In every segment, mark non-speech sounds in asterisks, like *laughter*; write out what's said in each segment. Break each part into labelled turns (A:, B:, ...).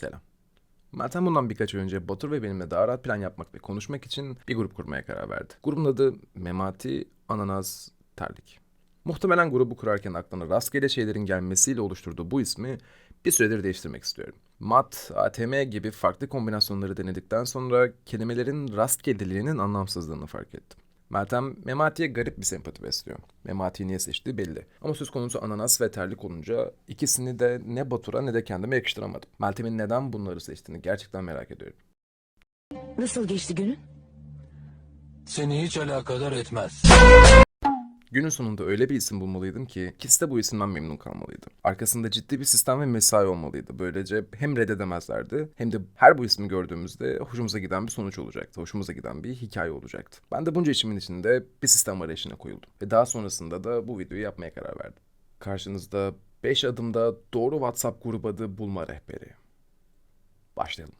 A: Selam. Meltem bundan birkaç ay önce Batur ve benimle daha rahat plan yapmak ve konuşmak için bir grup kurmaya karar verdi. Grubun adı Memati, Ananas, Terlik. Muhtemelen grubu kurarken aklına rastgele şeylerin gelmesiyle oluşturduğu bu ismi bir süredir değiştirmek istiyorum. Mat, ATM gibi farklı kombinasyonları denedikten sonra kelimelerin rastgeleliğinin anlamsızlığını fark ettim. Meltem, Memati'ye garip bir sempati besliyor. Memati'yi niye seçtiği belli. Ama söz konusu ananas ve terlik olunca ikisini de ne Batur'a ne de kendime yakıştıramadım. Meltem'in neden bunları seçtiğini gerçekten merak ediyorum.
B: Nasıl geçti günün?
C: Seni hiç alakadar etmez.
A: Günün sonunda öyle bir isim bulmalıydım ki ikisi de bu isimden memnun kalmalıydı. Arkasında ciddi bir sistem ve mesai olmalıydı. Böylece hem reddedemezlerdi hem de her bu ismi gördüğümüzde hoşumuza giden bir sonuç olacaktı. Hoşumuza giden bir hikaye olacaktı. Ben de bunca işimin içinde bir sistem arayışına koyuldum. Ve daha sonrasında da bu videoyu yapmaya karar verdim. Karşınızda 5 adımda doğru WhatsApp grubu adı bulma rehberi. Başlayalım.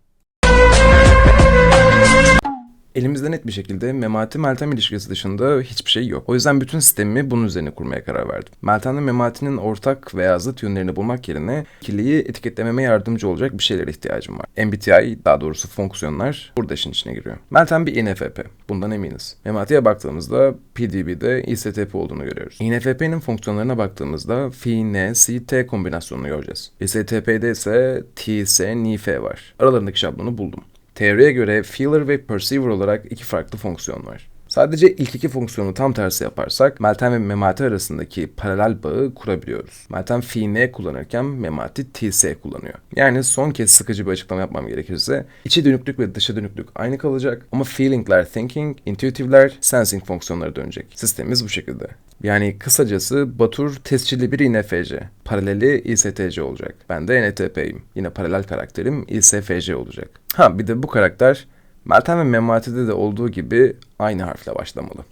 A: Elimizde net bir şekilde Memati Meltem ilişkisi dışında hiçbir şey yok. O yüzden bütün sistemimi bunun üzerine kurmaya karar verdim. Meltem'le Memati'nin ortak veya zıt yönlerini bulmak yerine ikiliyi etiketlememe yardımcı olacak bir şeylere ihtiyacım var. MBTI daha doğrusu fonksiyonlar burada işin içine giriyor. Meltem bir INFP. Bundan eminiz. Memati'ye baktığımızda PDB'de ISTP olduğunu görüyoruz. INFP'nin fonksiyonlarına baktığımızda Fi, N, C, T kombinasyonunu göreceğiz. ISTP'de ise T, S, N, F var. Aralarındaki şablonu buldum. Teoriye göre feeler ve perceiver olarak iki farklı fonksiyon var. Sadece ilk iki fonksiyonu tam tersi yaparsak Meltem ve Memati arasındaki paralel bağı kurabiliyoruz. Meltem n kullanırken Memati ts kullanıyor. Yani son kez sıkıcı bir açıklama yapmam gerekirse içi dönüklük ve dışa dönüklük aynı kalacak ama feelingler thinking, intuitive'ler sensing fonksiyonları dönecek. Sistemimiz bu şekilde. Yani kısacası Batur tescilli bir INFC, paraleli ISTC olacak. Ben de NTP'yim. Yine paralel karakterim ISFC olacak. Ha bir de bu karakter Meltem ve Memati'de de olduğu gibi aynı harfle başlamalı.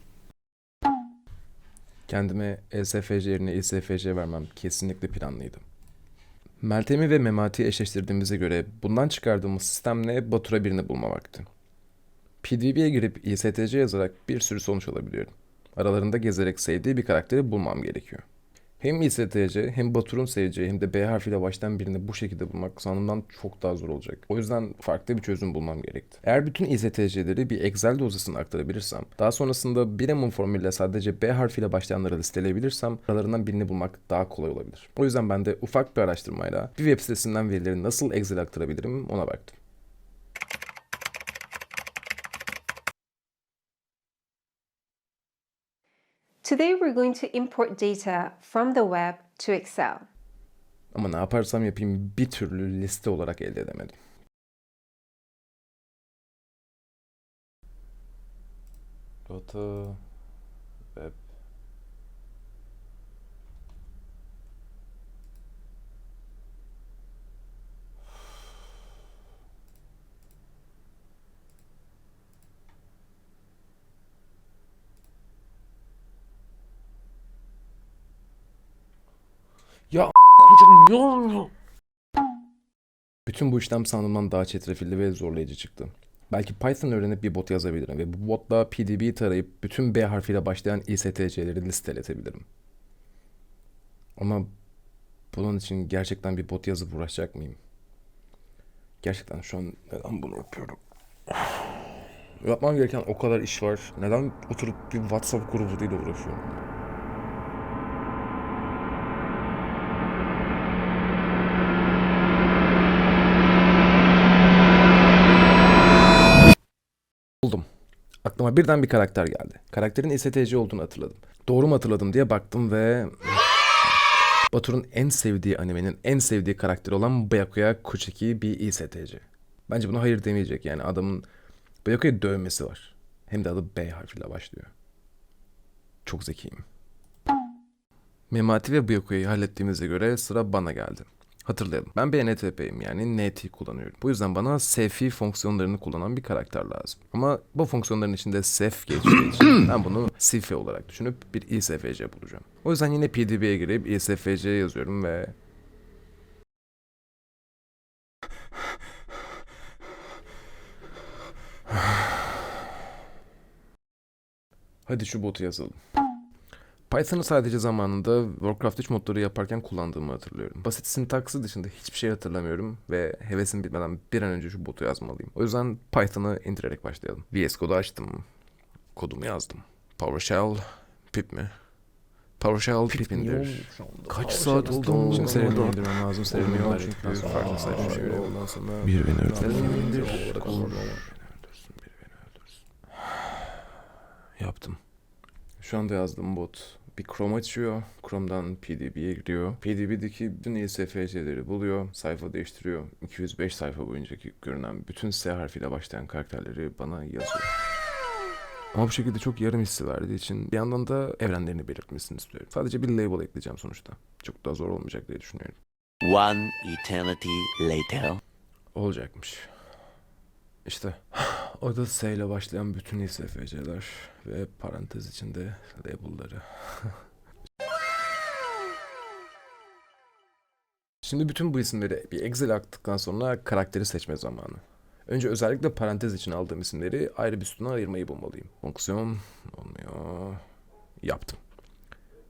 A: Kendime ESFC yerine ISFC vermem kesinlikle planlıydı. Meltem'i ve Memati'yi eşleştirdiğimize göre bundan çıkardığımız sistemle Batur'a birini bulma vakti. PDB'ye girip ISTC yazarak bir sürü sonuç alabiliyorum. Aralarında gezerek sevdiği bir karakteri bulmam gerekiyor. Hem ISTC hem Batur'un seveceği hem de B harfiyle başlayan birini bu şekilde bulmak sanımdan çok daha zor olacak. O yüzden farklı bir çözüm bulmam gerekti. Eğer bütün ISTC'leri bir Excel dosyasına aktarabilirsem, daha sonrasında bir Emon formülle sadece B harfiyle başlayanları listeleyebilirsem aralarından birini bulmak daha kolay olabilir. O yüzden ben de ufak bir araştırmayla bir web sitesinden verileri nasıl Excel'e aktarabilirim ona baktım.
D: Today we're going to import data from the web to Excel.
A: Ama ne yaparsam yapayım bir türlü liste olarak elde edemedim. Go Ya? Bütün bu işlem sandığımdan daha çetrefilli ve zorlayıcı çıktı. Belki Python öğrenip bir bot yazabilirim ve bu botla PDB'yi tarayıp bütün B harfiyle başlayan ISTC'leri listeletebilirim. Ama bunun için gerçekten bir bot yazıp uğraşacak mıyım? Gerçekten şu an neden bunu yapıyorum? *sighs* Yapmam gereken o kadar iş var. Neden oturup bir WhatsApp grubu değil uğraşıyorum? Buldum. Aklıma birden bir karakter geldi. Karakterin ISTC olduğunu hatırladım. Doğru mu hatırladım diye baktım ve... Batur'un en sevdiği animenin en sevdiği karakteri olan Byakuya Kuchiki bir ISTC. Bence buna hayır demeyecek yani adamın Byakuya'yı dövmesi var. Hem de adı B harfiyle başlıyor. Çok zekiyim. Memati ve Byakuya'yı hallettiğimize göre sıra bana geldi. Hatırlayalım. Ben bir NTP'yim yani NT kullanıyorum. Bu yüzden bana sefi fonksiyonlarını kullanan bir karakter lazım. Ama bu fonksiyonların içinde sef geçtiği için *clears throat* ben bunu sife olarak düşünüp bir ISFC bulacağım. O yüzden yine PDB'ye girip ISFC yazıyorum ve *sighs* Hadi şu botu yazalım. Python'ı sadece zamanında Warcraft 3 modları yaparken kullandığımı hatırlıyorum. Basit sintaksı dışında hiçbir şey hatırlamıyorum ve hevesim bitmeden bir an önce şu botu yazmalıyım. O yüzden Python'ı indirerek başlayalım. VS Code'u açtım. Kodumu yazdım. PowerShell, pip mi? PowerShell pip indir. Kaç saat oldu? Şimdi seririni indirmem lazım. Serini yok çünkü farklı sayfa şey Ondan sonra... Bir beni öldürsün. Bir beni öldürsün. Yaptım. Şu anda yazdığım bot bir Chrome açıyor. Chrome'dan PDB'ye giriyor. PDB'deki bütün ISFC'leri buluyor. Sayfa değiştiriyor. 205 sayfa boyuncaki görünen bütün S harfiyle başlayan karakterleri bana yazıyor. Ama bu şekilde çok yarım hissi verdiği için bir yandan da evrenlerini belirtmesini istiyorum. Sadece bir label ekleyeceğim sonuçta. Çok daha zor olmayacak diye düşünüyorum.
E: One eternity later.
A: Olacakmış. İşte *laughs* o da S ile başlayan bütün ISFC'ler ve parantez içinde label'ları. Şimdi bütün bu isimleri bir Excel aktıktan sonra karakteri seçme zamanı. Önce özellikle parantez için aldığım isimleri ayrı bir sütuna ayırmayı bulmalıyım. Fonksiyon olmuyor. Yaptım.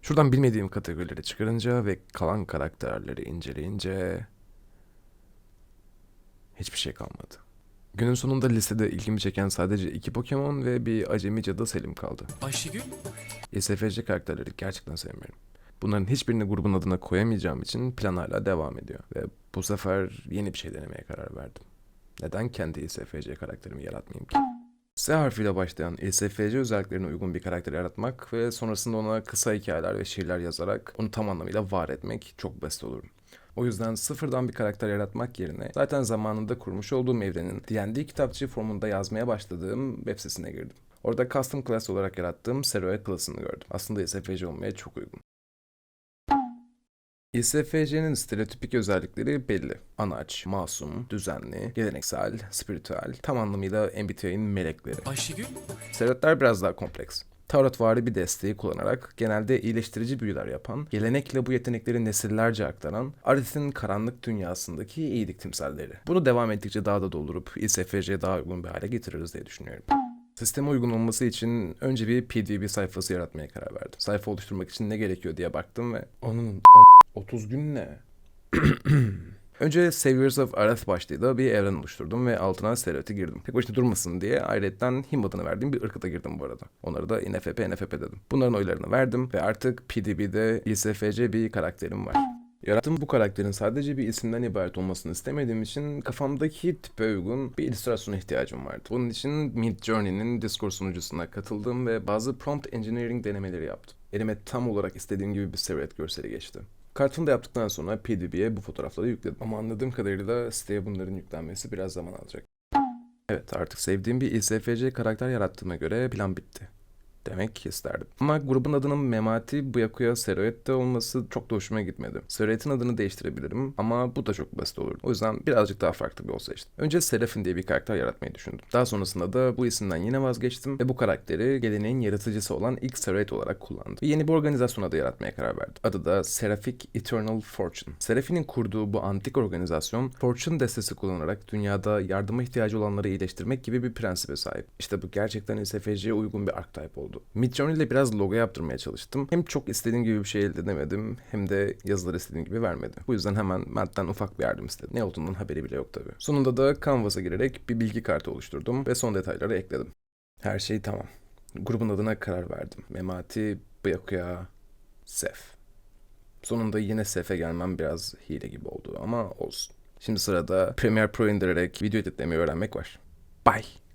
A: Şuradan bilmediğim kategorileri çıkarınca ve kalan karakterleri inceleyince hiçbir şey kalmadı. Günün sonunda listede ilgimi çeken sadece iki Pokemon ve bir acemi cadı Selim kaldı.
C: Ayşegül?
A: ISFC karakterleri gerçekten sevmiyorum. Bunların hiçbirini grubun adına koyamayacağım için plan hala devam ediyor. Ve bu sefer yeni bir şey denemeye karar verdim. Neden kendi ISFC karakterimi yaratmayayım ki? S harfiyle başlayan ISFC özelliklerine uygun bir karakter yaratmak ve sonrasında ona kısa hikayeler ve şiirler yazarak onu tam anlamıyla var etmek çok basit olur. O yüzden sıfırdan bir karakter yaratmak yerine zaten zamanında kurmuş olduğum evrenin D&D kitapçığı formunda yazmaya başladığım web sitesine girdim. Orada custom class olarak yarattığım Seroe class'ını gördüm. Aslında ISFC olmaya çok uygun. ISFC'nin stereotipik özellikleri belli. Anaç, masum, düzenli, geleneksel, spiritüel, tam anlamıyla MBTI'nin melekleri.
C: Ayşegül?
A: Stereotipler biraz daha kompleks. Tarotvari bir desteği kullanarak genelde iyileştirici büyüler yapan, gelenekle bu yetenekleri nesillerce aktaran, Arith'in karanlık dünyasındaki iyilik timsalleri. Bunu devam ettikçe daha da doldurup ISFC'ye daha uygun bir hale getiririz diye düşünüyorum. Sisteme uygun olması için önce bir PDB sayfası yaratmaya karar verdim. Sayfa oluşturmak için ne gerekiyor diye baktım ve onun 30 gün ne? *clears throat* Önce Saviors of Arath başlığıyla bir evren oluşturdum ve altına stereoti girdim. Tek başına durmasın diye ayrıyetten Him adını verdiğim bir ırkıta girdim bu arada. Onlara da NFP, NFP dedim. Bunların oylarını verdim ve artık PDB'de ISFC bir karakterim var. Yarattığım bu karakterin sadece bir isimden ibaret olmasını istemediğim için kafamdaki tipe uygun bir illüstrasyona ihtiyacım vardı. Bunun için Midjourney'nin Discord sunucusuna katıldım ve bazı prompt engineering denemeleri yaptım. Elime tam olarak istediğim gibi bir silhouette görseli geçti. Kartını da yaptıktan sonra PDB'ye bu fotoğrafları yükledim. Ama anladığım kadarıyla siteye bunların yüklenmesi biraz zaman alacak. Evet artık sevdiğim bir ISFC karakter yarattığıma göre plan bitti. Demek isterdim. Ama grubun adının Memati Byakuya Seroet'te olması çok da hoşuma gitmedi. Seroet'in adını değiştirebilirim ama bu da çok basit olurdu. O yüzden birazcık daha farklı bir yol seçtim. Önce Serafin diye bir karakter yaratmayı düşündüm. Daha sonrasında da bu isimden yine vazgeçtim ve bu karakteri geleneğin yaratıcısı olan ilk Seroet olarak kullandım. Yeni bir organizasyon adı yaratmaya karar verdim. Adı da Seraphic Eternal Fortune. Serafin'in kurduğu bu antik organizasyon Fortune destesi kullanarak dünyada yardıma ihtiyacı olanları iyileştirmek gibi bir prensibe sahip. İşte bu gerçekten ISFC'ye uygun bir archetype oldu. Midjourney ile biraz logo yaptırmaya çalıştım. Hem çok istediğim gibi bir şey elde edemedim hem de yazıları istediğim gibi vermedi. Bu yüzden hemen Matt'ten ufak bir yardım istedim. Ne olduğundan haberi bile yok tabii. Sonunda da Canvas'a girerek bir bilgi kartı oluşturdum ve son detayları ekledim. Her şey tamam. Grubun adına karar verdim. Memati Byakuya Sef. Sonunda yine Sef'e gelmem biraz hile gibi oldu ama olsun. Şimdi sırada Premiere Pro indirerek video editlemeyi öğrenmek var. Bye.